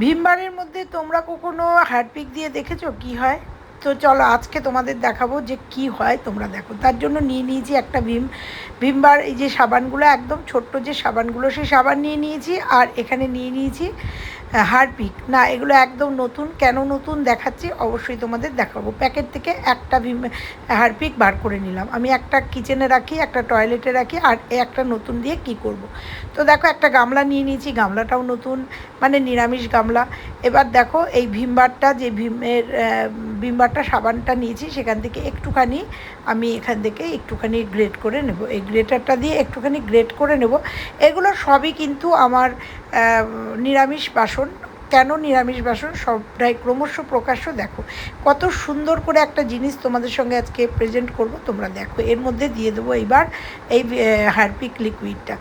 ভীমবারের মধ্যে তোমরা কখনো হ্যাডপিক দিয়ে দেখেছ? কি হয়? তো চলো আজকে তোমাদের দেখাবো যে কি হয় তোমরা দেখো। তার জন্য নিয়ে নিয়েছি একটা ভীম, ভীমবার এই যে সাবানগুলো, একদম ছোট্ট যে সাবানগুলো, সেই সাবান নিয়ে নিয়েছি আর এখানে নিয়ে নিয়েছি হারপিক। না, এগুলো একদম নতুন। কেন নতুন দেখাচ্ছি অবশ্যই তোমাদের দেখাবো। প্যাকেট থেকে একটা ভীম হারপিক বার করে নিলাম। আমি একটা কিচেনে রাখি, একটা টয়লেটে রাখি, আর একটা নতুন দিয়ে কি করব। তো দেখো, একটা গামলা নিয়ে নিয়েছি, গামলাটাও নতুন মানে নিরামিষ গামলা। এবার দেখো, এই ভীমবারটা যে ভীমের ভীমবারটা সাবানটা নিয়েছি, সেখান থেকে একটুখানি আমি এখান থেকে একটুখানি গ্রেট করে নেব। এই গ্রেটারটা দিয়ে একটুখানি গ্রেট করে নেব। এগুলো সবই কিন্তু আমার নিরামিষ বাসন। কেন নিরামিষ বাসন? সবটাই ক্রমশ প্রকাশ্য দেখো। কত সুন্দর করে একটা জিনিস তোমাদের সঙ্গে আজকে প্রেজেন্ট করব, তোমরা দেখো। এর মধ্যে দিয়ে দেবো এইবার এই হারপিক লিকুইডটা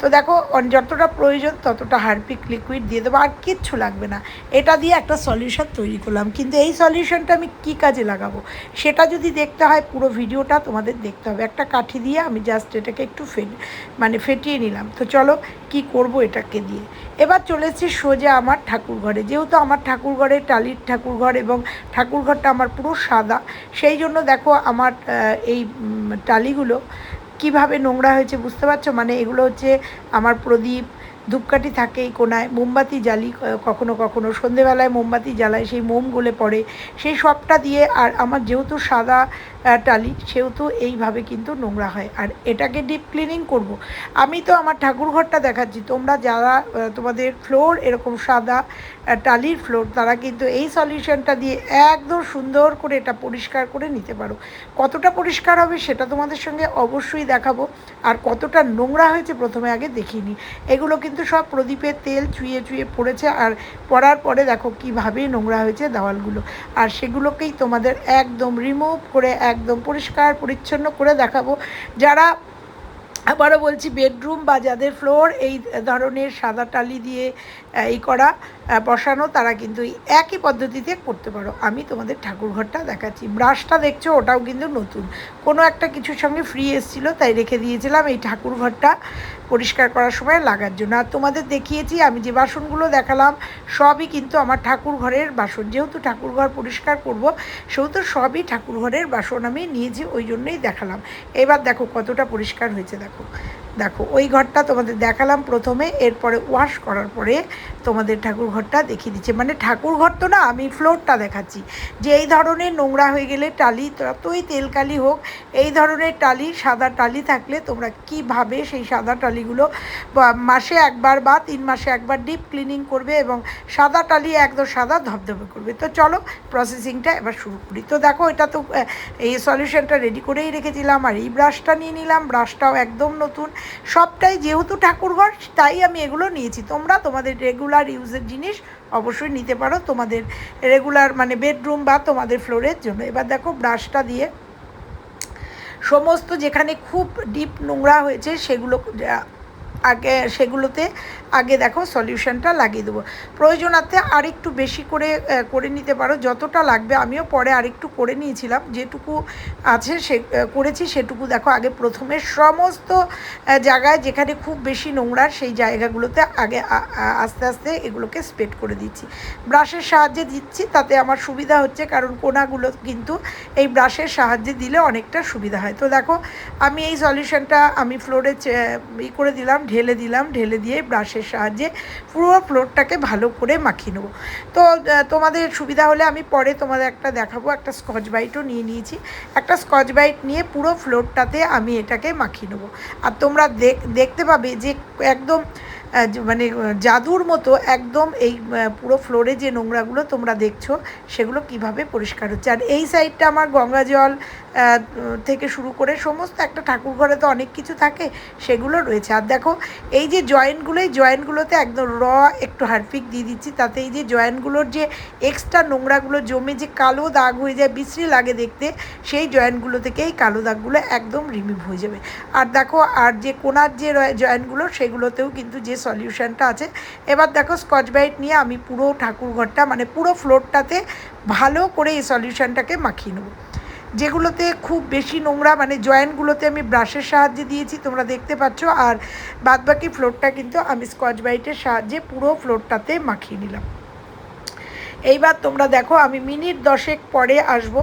তো দেখো যতটা প্রয়োজন ততটা হারপিক লিকুইড দিয়ে দেবো, আর কিচ্ছু লাগবে না। এটা দিয়ে একটা সলিউশন তৈরি করলাম। কিন্তু এই সলিউশনটা আমি কি কাজে লাগাবো? সেটা যদি দেখতে হয়, পুরো ভিডিওটা তোমাদের দেখতে হবে। একটা কাঠি দিয়ে আমি জাস্ট এটাকে একটু ফে মানে ফেটিয়ে নিলাম। তো চলো, কি করব এটাকে দিয়ে? এবার চলেছি সোজা আমার ঠাকুর ঘরে। যেহেতু আমার ঠাকুর ঘরে, টালির ঠাকুর ঘর এবং ঠাকুর ঘরটা আমার পুরো সাদা, সেই জন্য দেখো আমার এই টালিগুলো কীভাবে নোংরা হয়েছে বুঝতে পারছ? মানে এগুলো হচ্ছে আমার প্রদীপ ধূপকাঠি থাকে এই কোনায়, মোমবাতি জ্বালি কখনো কখনো সন্ধেবেলায় মোমবাতি জ্বালায়, সেই মোম গলে পড়ে। সেই সবটা দিয়ে আর আমার যেহেতু সাদা টালি, সেহেতু এইভাবে কিন্তু নোংরা হয়। আর এটাকে ডিপ ক্লিনিং করব। আমি তো আমার ঠাকুর ঘরটা দেখাচ্ছি। তোমরা যারা তোমাদের ফ্লোর এরকম সাদা টালির ফ্লোর তারা কিন্তু এই সলিউশনটা দিয়ে একদম সুন্দর করে এটা পরিষ্কার করে নিতে পারো। কতটা পরিষ্কার হবে সেটা তোমাদের সঙ্গে অবশ্যই দেখাবো। আর কতটা নোংরা হয়েছে প্রথমে আগে দেখিনি। এগুলো কিন্তু সব প্রদীপের তেল চুইয়ে চুইয়ে পড়েছে আর পড়ার পরে দেখো কীভাবে নোংরা হয়েছে দেওয়ালগুলো। আর সেগুলোকেই তোমাদের একদম রিমুভ করে, একদম পরিষ্কার, পরিচ্ছন্ন করে দেখাবো। যারা আবারও বলছি বেডরুম বা যাদের ফ্লোর এই ধরনের সাদা টালি দিয়ে এই করা বসানো, তারা কিন্তু একই পদ্ধতিতে করতে পারো। আমি তোমাদের ঠাকুর ঘরটা দেখাচ্ছি। ব্রাশটা দেখছ, ওটাও কিন্তু নতুন। কোনো একটা কিছুর সঙ্গে ফ্রি এসেছিল, তাই রেখে দিয়েছিলাম এই ঠাকুর ঘরটা পরিষ্কার করার সময় লাগার জন্য। আর তোমাদের দেখিয়েছি, আমি যে বাসনগুলো দেখালাম, সবই কিন্তু আমার ঠাকুর ঘরের বাসন। যেহেতু ঠাকুর ঘর পরিষ্কার করব, সেহেতু সবই ঠাকুর ঘরের বাসন আমি নিয়েছি, ওই জন্যই দেখালাম। এবার দেখো কতটা পরিষ্কার হয়েছে, দেখো। দেখো, ওই ঘরটা তোমাদের দেখালাম প্রথমে, এরপরে ওয়াশ করার পরে তোমাদের ঠাকুর ঘরটা দেখিয়ে দিচ্ছে। মানে ঠাকুর ঘর তো না, আমি ফ্লোরটা দেখাচ্ছি। যে এই ধরনের নোংরা হয়ে গেলে টালি, যতই তেলকালি হোক, এই ধরনের টালি, সাদা টালি থাকলে তোমরা কীভাবে সেই সাদা টালিগুলো মাসে একবার বা তিন মাসে একবার ডিপ ক্লিনিং করবে এবং সাদা টালি একদম সাদা ধবধবে করবে। তো চলো প্রসেসিংটা এবার শুরু করি। তো দেখো, এটা তো এই সলিউশনটা রেডি করেই রেখেছিলাম আর এই ব্রাশটা নিয়ে নিলাম। ব্রাশটাও একদম নতুন। সবটাই যেহেতু ঠাকুরঘর, তাই আমি এগুলো নিয়েছি। তোমরা তোমাদের রেগুলার ইউজের জিনিস অবশ্যই নিতে পারো। তোমাদের রেগুলার মানে বেডরুম বা তোমাদের ফ্লোরের জন্য। এবার দেখো ব্রাশটা দিয়ে সমস্ত যেখানে খুব ডিপ নোংরা হয়েছে সেগুলো আগে সেগুলোতে আগে দেখো সলিউশনটা লাগিয়ে দেবো। প্রয়োজনার্থে আরেকটু বেশি করে করে নিতে পারো। যতটা লাগবে আমিও পরে আরেকটু করে নিয়েছিলাম। যেটুকু আছে সে করেছি সেটুকু দেখো। আগে প্রথমে সমস্ত জায়গায় যেখানে খুব বেশি নোংরা সেই জায়গাগুলোতে আগে আস্তে আস্তে এগুলোকে স্প্রেড করে দিচ্ছি। ব্রাশের সাহায্যে দিচ্ছি, তাতে আমার সুবিধা হচ্ছে। কারণ কোনাগুলো কিন্তু এই ব্রাশের সাহায্যে দিলে অনেকটা সুবিধা হয়। তো দেখো, আমি এই সলিউশনটা আমি ফ্লোরে ই করে দিলাম। ঢেলে দিলাম, ঢেলে দিয়ে ব্রাশের সাহায্যে পুরো ফ্লোরটাকে ভালো করে মাখিয়ে নেব। তো তোমাদের সুবিধা হলে আমি পরে তোমাদের একটা দেখাবো, একটা স্কচ বাইটও নিয়ে নিয়েছি। একটা স্কচ বাইট নিয়ে পুরো ফ্লোরটাতে আমি এটাকে মাখিয়ে নেব। আর তোমরা দেখতে পাবে যে একদম মানে জাদুর মতো একদম এই পুরো ফ্লোরে যে নোংরাগুলো তোমরা দেখছ, সেগুলো কীভাবে পরিষ্কার হচ্ছে। আর এই সাইডটা আমার গঙ্গা জল থেকে শুরু করে সমস্ত একটা ঠাকুর ঘরে তো অনেক কিছু থাকে, সেগুলো রয়েছে। আর দেখো, এই যে জয়েন্টগুলো, এই জয়েন্টগুলোতে একদম র একটু হারপিক দিয়ে দিচ্ছি, তাতে এই যে জয়েন্টগুলোর যে এক্সট্রা নোংরাগুলো জমে যে কালো দাগ হয়ে যায়, বিশ্রী লাগে দেখতে, সেই জয়েন্টগুলো থেকে এই কালো দাগগুলো একদম রিমুভ হয়ে যাবে। আর দেখো, আর যে কোনার যে জয়েন্টগুলো, সেগুলোতেও কিন্তু যে সলিউশনটা আছে, এবার দেখো স্কচ ব্রাইট নিয়ে আমি পুরো ঠাকুর ঘরটা মানে পুরো ফ্লোরটাতে ভালো করে এই সলিউশনটাকে মাখিয়ে নেব। যেগুলোতে খুব বেশি নোংরা মানে জয়েন্টগুলোতে আমি ব্রাশের সাহায্যে দিয়েছি, তোমরা দেখতে পাচ্ছ। আর বাদবাকি ফ্লোরটা কিন্তু আমি স্কচ ব্রাইটের সাহায্যে পুরো ফ্লোরটাতে মাখিয়ে নিলাম। এইবার তোমরা দেখো, আমি মিনিট দশেক পরে আসব।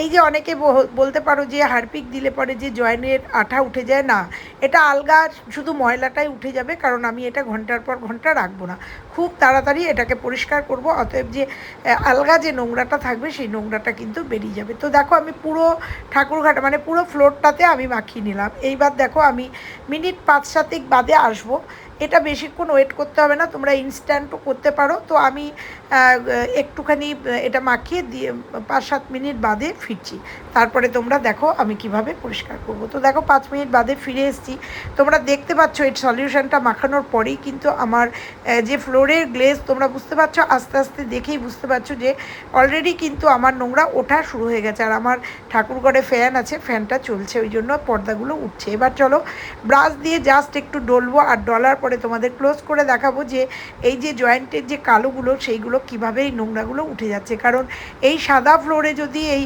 এই যে অনেকে বলতে পারো যে হারপিক দিলে পরে যে জয়েনের আঠা উঠে যায়, না। এটা আলগা, শুধু ময়লাটাই উঠে যাবে, কারণ আমি এটা ঘণ্টার পর ঘণ্টা রাখব না। খুব তাড়াতাড়ি এটাকে পরিষ্কার করব, অতএব যে আলগা যে নোংরাটা থাকবে সেই নোংরাটা কিন্তু বেরিয়ে যাবে। তো দেখো আমি পুরো ঠাকুরঘাট মানে পুরো ফ্লোরটাতে আমি মাখিয়ে নিলাম। এইবার দেখো আমি মিনিট পাঁচ সাতেক বাদে আসব। এটা বেশিক্ষণ ওয়েট করতে হবে না, তোমরা ইনস্ট্যান্টও করতে পারো। তো আমি একটুখানি এটা মাখিয়ে দিয়ে পাঁচ সাত মিনিট বাদে ফিরছি। তারপরে তোমরা দেখো আমি কীভাবে পরিষ্কার করব। তো দেখো পাঁচ মিনিট বাদে ফিরে এসেছি। তোমরা দেখতে পাচ্ছ এই সলিউশনটা মাখানোর পরেই কিন্তু আমার যে যে ফ্লোরের গ্লেজ তোমরা বুঝতে পারছ, আস্তে আস্তে দেখেই বুঝতে পারছ যে অলরেডি কিন্তু আমার নোংরা ওঠা শুরু হয়ে গেছে। আর আমার ঠাকুরঘরে ফ্যান আছে, ফ্যানটা চলছে, ওই জন্য পর্দাগুলো উঠছে। এবার চলো, ব্রাশ দিয়ে জাস্ট একটু ডলবো আর ডলার পরে তোমাদের ক্লোজ করে দেখাবো যে এই যে জয়েন্টের যে কালোগুলো, সেইগুলো কীভাবে এই নোংরাগুলো উঠে যাচ্ছে। কারণ এই সাদা ফ্লোরে যদি এই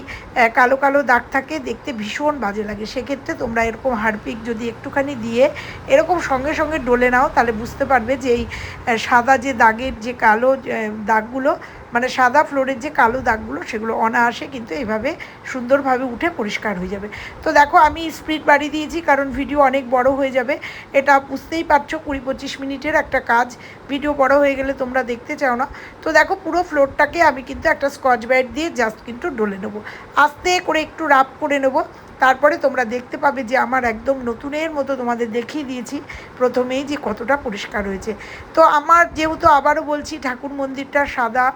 কালো কালো দাগ থাকে, দেখতে ভীষণ বাজে লাগে। সেক্ষেত্রে তোমরা এরকম হারপিক যদি একটুখানি দিয়ে এরকম সঙ্গে সঙ্গে ডলে নাও, তাহলে বুঝতে পারবে যে এই সাদা যে দাগের যে কালো দাগগুলো মানে সাদা ফ্লোরের যে কালো দাগগুলো, সেগুলো অনায়াসে কিন্তু এইভাবে সুন্দরভাবে উঠে পরিষ্কার হয়ে যাবে। তো দেখো, আমি স্পিড বাড়িয়ে দিয়েছি, কারণ ভিডিও অনেক বড় হয়ে যাবে। এটা বুঝতেই পারছ, কুড়ি পঁচিশ মিনিটের একটা কাজ। ভিডিও বড় হয়ে গেলে তোমরা দেখতে চাও না। তো দেখো, পুরো ফ্লোরটাকে আমি কিন্তু একটা স্কচ ব্রাইট দিয়ে জাস্ট কিন্তু ডলে নেব। আস্তে করে একটু রাপ করে নেব। তারপরে তোমরা দেখতে পাবে যে আমার একদম নতুনের মতো তোমাদের দেখিয়ে দিয়েছি। প্রথমেই যে কতটা পরিষ্কার হয়েছে। তো আমার যেহেতু আবারও বলছি, ঠাকুর মন্দিরটা সাদা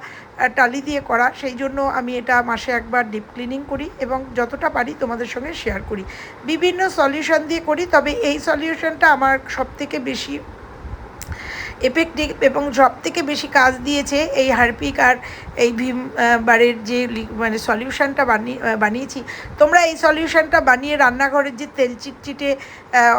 টালি দিয়ে করা, সেই জন্য আমি এটা মাসে একবার ডিপ ক্লিনিং করি এবং যতটা পারি তোমাদের সঙ্গে শেয়ার করি। বিভিন্ন সলিউশন দিয়ে করি, তবে এই সলিউশনটা আমার সবথেকে বেশি এফেক্টিভ এবং সব থেকে বেশি কাজ দিয়েছে এই হারপিক আর এই ভীম বারের যে মানে সলিউশানটা বানিয়ে বানিয়েছি। তোমরা এই সলিউশনটা বানিয়ে রান্নাঘরের যে তেল চিটচিটে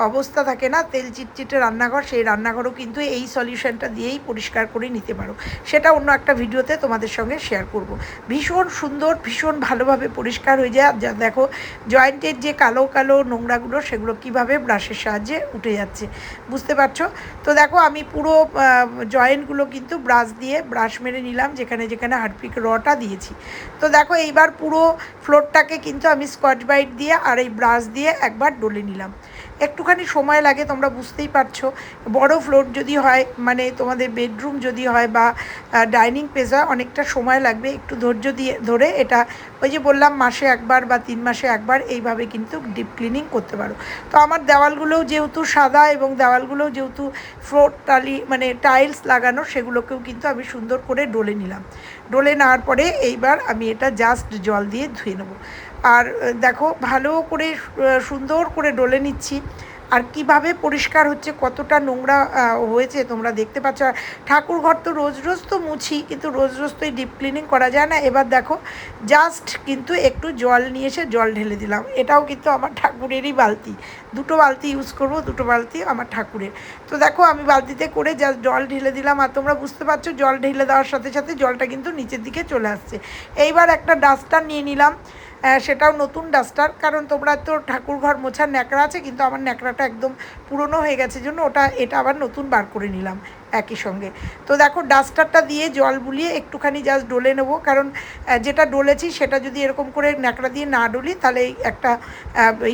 অবস্থা থাকে না, তেল চিটচিটে রান্নাঘর, সেই রান্নাঘরও কিন্তু এই সলিউশানটা দিয়েই পরিষ্কার করে নিতে পারো। সেটা অন্য একটা ভিডিওতে তোমাদের সঙ্গে শেয়ার করব। ভীষণ সুন্দর, ভীষণ ভালোভাবে পরিষ্কার হয়ে যায়। যা, দেখো জয়েন্টের যে কালো কালো নোংরাগুলো, সেগুলো কীভাবে ব্রাশের সাহায্যে উঠে যাচ্ছে। বুঝতে পারছ? তো দেখো, আমি পুরো জয়েন্টগুলো কিন্তু ব্রাশ দিয়ে ব্রাশ মেরে নিলাম, যেখানে যেখানে হারপিক রটা দিয়েছি। তো দেখো, এইবার পুরো ফ্লোরটাকে কিন্তু আমি স্কচ বাইট দিয়ে আর এই ব্রাশ দিয়ে একবার ডলে নিলাম। একটুখানি সময় লাগে, তোমরা বুঝতেই পারছ। বড় ফ্লোর যদি হয় মানে তোমাদের বেডরুম যদি হয় বা ডাইনিং প্লেস হয়, অনেকটা সময় লাগবে। একটু ধৈর্য দিয়ে, ধরে এটা, ওই যে বললাম, মাসে একবার বা তিন মাসে একবার এইভাবে কিন্তু ডিপ ক্লিনিং করতে পারো। তো আমার দেওয়ালগুলোও যেহেতু সাদা এবং দেওয়ালগুলোও যেহেতু ফ্লোর টালি মানে টাইলস লাগানো, সেগুলোকেও কিন্তু আমি সুন্দর করে ডলে নিলাম। ডলে নেওয়ার পরে এইবার আমি এটা জাস্ট জল দিয়ে ধুয়ে নেব। আর দেখো, ভালো করে সুন্দর করে ডলে নিচ্ছি। আর কীভাবে পরিষ্কার হচ্ছে, কতটা নোংরা হয়েছে তোমরা দেখতে পাচ্ছ। আর ঠাকুর ঘর তো রোজ রোজ তো মুছি, কিন্তু রোজ রোজ তো এই ডিপ ক্লিনিং করা যায় না। এবার দেখো জাস্ট কিন্তু একটু জল নিয়ে এসে জল ঢেলে দিলাম। এটাও কিন্তু আমার ঠাকুরেরই বালতি। দুটো বালতি ইউজ করব, দুটো বালতি আমার ঠাকুরের। তো দেখো, আমি বালতিতে করে জাস্ট জল ঢেলে দিলাম। আর তোমরা বুঝতে পারছ, জল ঢেলে দেওয়ার সাথে সাথে জলটা কিন্তু নিচের দিকে চলে আসছে। এইবার একটা ডাস্টার নিয়ে নিলাম। সেটাও নতুন ডাস্টার, কারণ তোমরা তো ঠাকুর ঘর মোছার ন্যাকড়া আছে, কিন্তু আমার ন্যাকড়াটা একদম পুরনো হয়ে গেছে জন্য ওটা, এটা আবার নতুন বার করে নিলাম একই সঙ্গে। তো দেখো, ডাস্টারটা দিয়ে জল বুলিয়ে একটুখানি জাস্ট ডলে নেব, কারণ যেটা ডলেছি সেটা যদি এরকম করে ন্যাকড়া দিয়ে না ডলি, তাহলে একটা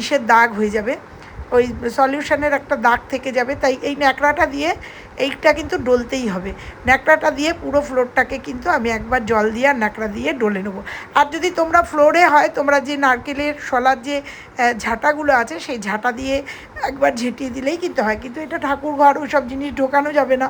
ইসের দাগ হয়ে যাবে। ওই সলিউশনের একটা দাগ থেকে যাবে, তাই এই ন্যাকড়াটা দিয়ে এইটা কিন্তু ডলতেই হবে। ন্যাকড়াটা দিয়ে পুরো ফ্লোরটাকে কিন্তু আমি একবার জল দিয়ে আর ন্যাকড়া দিয়ে ডলে নেব। আর যদি তোমরা ফ্লোরে হয়, তোমরা যে নারকেলের শলার যে ঝাঁটাগুলো আছে, সেই ঝাঁটা দিয়ে একবার ঝেঁটিয়ে দিলেই কিন্তু হয়। কিন্তু এটা ঠাকুর ঘর ওই সব জিনিস ঢোকানো যাবে না।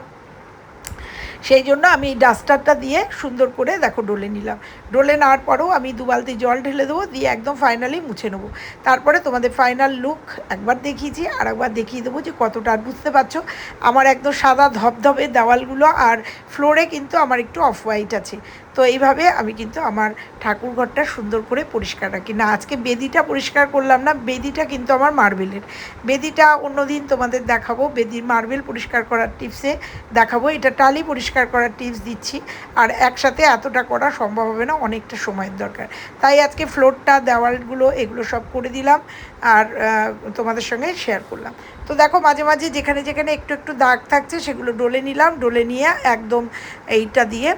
সেই জন্য আমি ডাস্টারটা দিয়ে সুন্দর করে দেখো ডলে নিলাম। ডলে নেওয়ার পরেও আমি দু বালতি জল ঢেলে দেবো, দিয়ে একদম ফাইনালি মুছে নেব। তারপরে তোমাদের ফাইনাল লুক একবার দেখিয়েছি আর একবার দেখিয়ে দেবো যে কতটা, আর বুঝতে পারছ? আমার একদম সাদা ধপধপে দেওয়ালগুলো, আর ফ্লোরে কিন্তু আমার একটু অফ হোয়াইট আছে। তো এইভাবে আমি কিন্তু আমার ঠাকুর ঘরটা সুন্দর করে পরিষ্কার রাখি। না, আজকে বেদিটা পরিষ্কার করলাম না, বেদিটা কিন্তু আমার মার্বেলের। বেদিটা অন্যদিন তোমাদের দেখাবো। বেদির মার্বেল পরিষ্কার করার টিপসে দেখাবো। এটা টালি পরিষ্কার করার টিপস দিচ্ছি। আর একসাথে এতটা করা সম্ভব হবে না, অনেকটা সময়ের দরকার। তাই আজকে ফ্লোরটা, দেওয়ালগুলো, এগুলো সব করে দিলাম। আর তোমাদের সঙ্গে শেয়ার করলাম। তো দেখো মাঝে মাঝে যেখানে যেখানে একটু একটু দাগ থাকছে, সেগুলো ডলে নিলাম, ডলে নিয়ে একদম এইটা দিয়ে,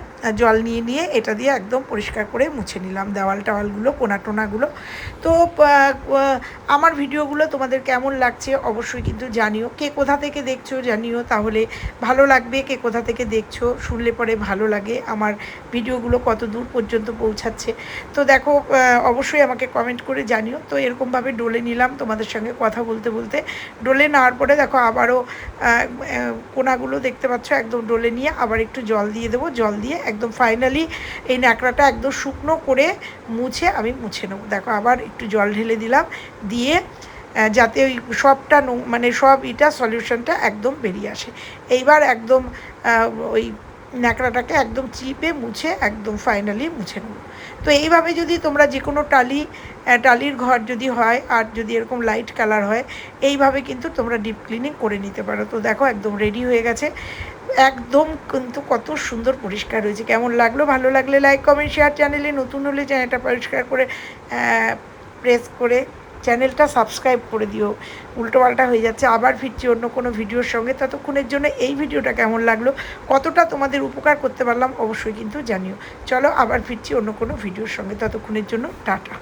জল নিয়ে নিয়ে এটা দিয়ে একদম পরিষ্কার করে মুছে নিলাম দেওয়াল টাওয়ালগুলো, কোনা টোনাগুলো। তো আমার ভিডিওগুলো তোমাদের কেমন লাগছে অবশ্যই কিন্তু জানিও। কে কোথা থেকে দেখছ জানিও, তাহলে ভালো লাগবে। কে কোথা থেকে দেখছ শুনলে পরে ভালো লাগে। আমার ভিডিওগুলো কত দূর পর্যন্ত পৌঁছাচ্ছে। তো দেখো অবশ্যই আমাকে কমেন্ট করে জানিও। তো এরকমভাবে ডলে নিলাম তোমাদের সঙ্গে কথা বলতে বলতে। ডলে নেওয়ার পরে দেখো আবারও কোনাগুলো দেখতে পাচ্ছ, একদম ডলে নিয়ে আবার একটু জল দিয়ে দেবো। জল দিয়ে একদম ফাইনালি এই ন্যাকড়াটা একদম শুকনো করে মুছে আমি মুছে নেব। দেখো আবার একটু জল ঢেলে দিলাম, দিয়ে যাতে ওই সবটা মানে সব এটা সলিউশনটা একদম বেরিয়ে আসে। এইবার একদম ওই ন্যাকড়াটাকে একদম চিপে মুছে একদম ফাইনালি মুছে নেব। তো এইভাবে যদি তোমরা যে কোনো টালি টালির ঘর যদি হয় আর যদি এরকম লাইট কালার হয়, এইভাবে কিন্তু তোমরা ডিপ ক্লিনিং করে নিতে পারো। তো দেখো একদম রেডি হয়ে গেছে। একদম কিন্তু কত সুন্দর পরিষ্কার হয়েছে। কেমন লাগল? ভালো লাগলে লাইক কমেন্ট শেয়ার চ্যানেলে নতুন হলে চ্যানেলটা পরিষ্কার করে প্রেস করে চ্যানেলটা সাবস্ক্রাইব করে দিও। উল্টোপাল্টা হয়ে যাচ্ছে, আবার ফিরছি অন্য কোনো ভিডিওর সঙ্গে। ততক্ষণের জন্য এই ভিডিওটা কেমন লাগল, কতটা তোমাদের উপকার করতে পারলাম, অবশ্যই কিন্তু জানিও। চলো আবার ফিরছি অন্য কোনো ভিডিওর সঙ্গে। ততক্ষণের জন্য টাটা।